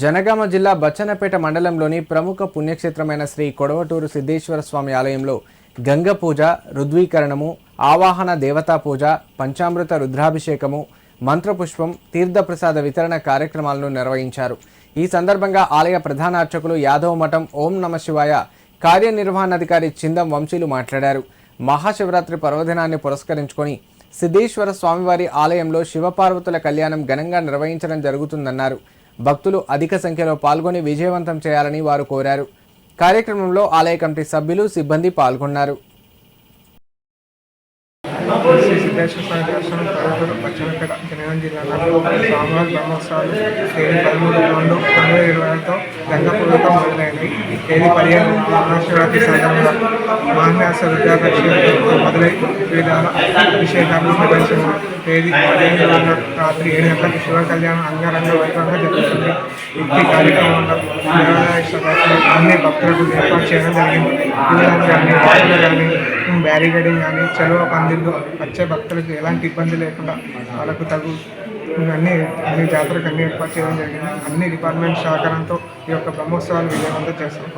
జనగామ జిల్లా బచ్చన్నపేట మండలంలోని ప్రముఖ పుణ్యక్షేత్రమైన శ్రీ కొడవటూరు సిద్ధేశ్వర స్వామి ఆలయంలో గంగ పూజ రుద్వీకరణము ఆవాహన దేవతా పూజ పంచామృత రుద్రాభిషేకము మంత్రపుష్పం తీర్థప్రసాద వితరణ కార్యక్రమాలను నిర్వహించారు. ఈ సందర్భంగా ఆలయ ప్రధాన అర్చకులు యాదవ మఠం ఓం నమ శివాయ కార్యనిర్వహణాధికారి చిందం వంశీలు మాట్లాడారు. మహాశివరాత్రి పర్వదినాన్ని పురస్కరించుకొని సిద్ధేశ్వర స్వామివారి ఆలయంలో శివపార్వతుల కళ్యాణం ఘనంగా నిర్వహించడం జరుగుతుందన్నారు. భక్తులు అధిక సంఖ్యలో పాల్గొని విజయవంతం చేయాలని వారు కోరారు. కార్యక్రమంలో ఆలయ కమిటీ సభ్యులు సిబ్బంది పాల్గొన్నారు. శ్రీ సిద్ధేశ్వర జిల్లాలో బ్రహ్మోత్సవాలు పదమూడు రెండు రెండు ఇరవై మొదలైనవి తేదీ మహాశివరాత్రి సందర్భంగా మహాన్యాస రుద్రాభిషేకంతో మొదలై వివిధ అభిషేకాలు నిర్వహించారు తేదీ పదిహేను రాత్రి ఏడు గంటలకు శివ కళ్యాణం అంగరంగ వైభవంగా జరుగుతుంది. ఈ కార్యక్రమంలో దేవాలయ అన్ని భక్తులకు ఏర్పాటు చేయడం జరిగింది. కానీ భక్తులు కానీ బ్యారిగేడింగ్ కానీ చెలవ పందిళ్ళు వచ్చే భక్తులకు ఎలాంటి ఇబ్బంది లేకుండా వాళ్ళకు తగు అన్ని అన్ని జాతరకు అన్ని ఏర్పాటు చేయడం జరిగింది. అన్ని డిపార్ట్మెంట్ సహకారంతో ఈ యొక్క బ్రహ్మోత్సవాలు విజయవంతం చేస్తాం